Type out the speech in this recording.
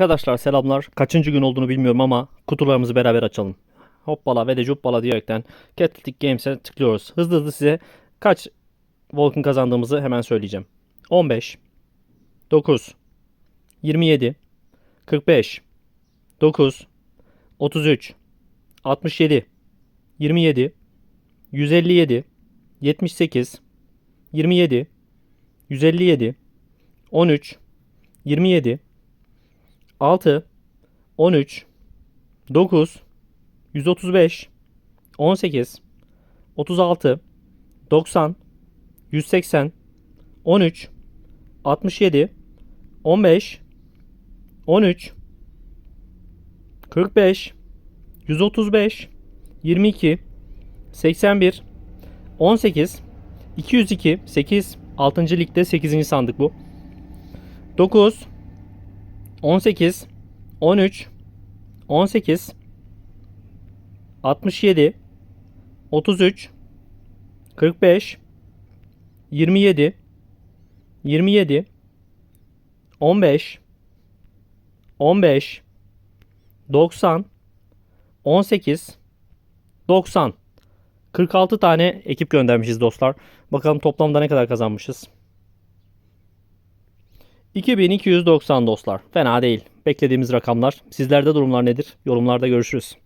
Arkadaşlar selamlar. Kaçıncı gün olduğunu bilmiyorum ama kutularımızı beraber açalım. Hoppala ve de cuppala diyerekten Catholic Games'e tıklıyoruz. Hızlı hızlı size kaç Vulcan kazandığımızı hemen söyleyeceğim. 15 9 27 45 9 33 67 27 157 78 27 157 13 27 6 13 9 135 18 36 90 180 13 67 15 13 45 135 22 81 18 202 8 6. ligde 8. sandık bu. 9 18 13 18 67 33 45 27 27 15 15 90 18 90 46 tane ekip göndermişiz dostlar. Bakalım toplamda ne kadar kazanmışız. 2290 dostlar. Fena değil. Beklediğimiz rakamlar. Sizlerde durumlar nedir? Yorumlarda görüşürüz.